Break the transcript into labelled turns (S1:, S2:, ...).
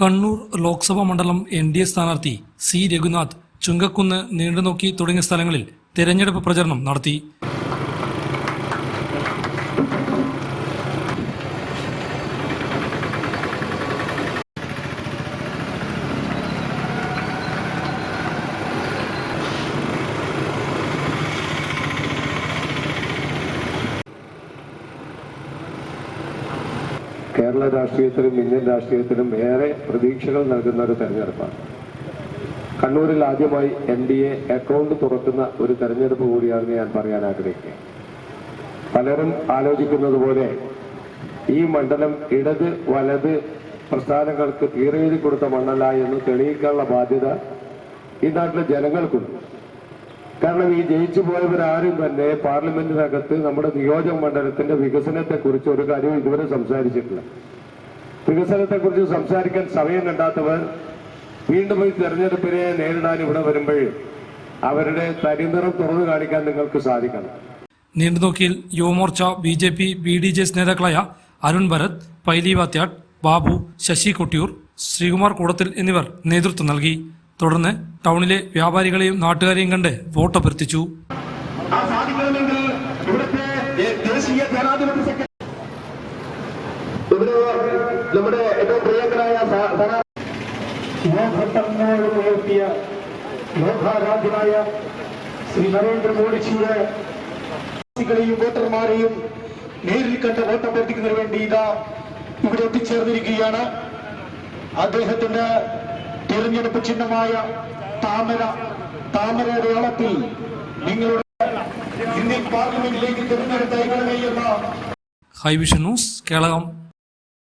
S1: കണ്ണൂർ ലോക്സഭാ മണ്ഡലം N D A സ്ഥാനാർത്ഥി C Raghunath Chungakkunnu Neendunokki തുടങ്ങിയ സ്ഥലങ്ങളിൽ തെരഞ്ഞെടുപ്പ് പ്രചരണം നടത്തി.
S2: കേരള രാഷ്ട്രീയത്തിലും ഇന്ത്യൻ രാഷ്ട്രീയത്തിലും ഏറെ പ്രതീക്ഷകൾ നൽകുന്ന ഒരു തെരഞ്ഞെടുപ്പാണ്. കണ്ണൂരിൽ ആദ്യമായി എൻ ഡി എ അക്കൗണ്ട് തുറക്കുന്ന ഒരു തെരഞ്ഞെടുപ്പ് കൂടിയാണെന്ന് ഞാൻ പറയാൻ ആഗ്രഹിക്കുക പലരും ആലോചിക്കുന്നത് പോലെ ഈ മണ്ഡലം ഇടത് വലത് പ്രസ്ഥാനങ്ങൾക്ക് തീരെഴുതി കൊടുത്ത മണ്ണല്ല എന്ന് തെളിയിക്കാനുള്ള ബാധ്യത ഈ നാട്ടിലെ ജനങ്ങൾക്കുണ്ട്. കാരണം ഈ ജയിച്ചു പോയവരാരും തന്നെ പാർലമെന്റിനകത്ത് നമ്മുടെ നിയോജക മണ്ഡലത്തിന്റെ വികസനത്തെക്കുറിച്ച് ഒരു കാര്യവും ഇതുവരെ സംസാരിച്ചിട്ടില്ല. വികസനത്തെക്കുറിച്ച് സംസാരിക്കാൻ സമയം കണ്ടാത്തവർ വീണ്ടും ഈ തെരഞ്ഞെടുപ്പിനെ നേരിടാൻ ഇവിടെ വരുമ്പോൾ അവരുടെ തരിനിറം തുറന്നു കാണിക്കാൻ നിങ്ങൾക്ക് സാധിക്കണം.
S1: നീണ്ടുനോക്കിയിൽ Yuva Morcha B J P B D J S നേതാക്കളായ അരുൺ ഭരത് പൈലി വാത്യാട് ബാബു ശശി കൊട്ടിയൂർ ശ്രീകുമാർ കൂടത്തിൽ എന്നിവർ നേതൃത്വം നൽകി. തുടർന്ന് ടൗണിലെ വ്യാപാരികളെയും നാട്ടുകാരെയും കണ്ട് വോട്ട് അഭ്യർത്ഥിച്ചു.
S3: നമ്മുടെ
S4: ശ്രീ വേണ്ടി ഇതാ ഇവിടെ എത്തിച്ചേർന്നിരിക്കുകയാണ്. അദ്ദേഹത്തിന്റെ തിരഞ്ഞെടുപ്പ് ചിഹ്നമായ താമര താമരയുടെ അളത്തിൽ നിങ്ങളുടെ ഇന്ത്യൻ പാർലമെന്റിലേക്ക് തിരഞ്ഞെടുത്തയക്കണമേ എന്ന
S1: ഹൈവിഷൻ ന്യൂസ് കേളകം.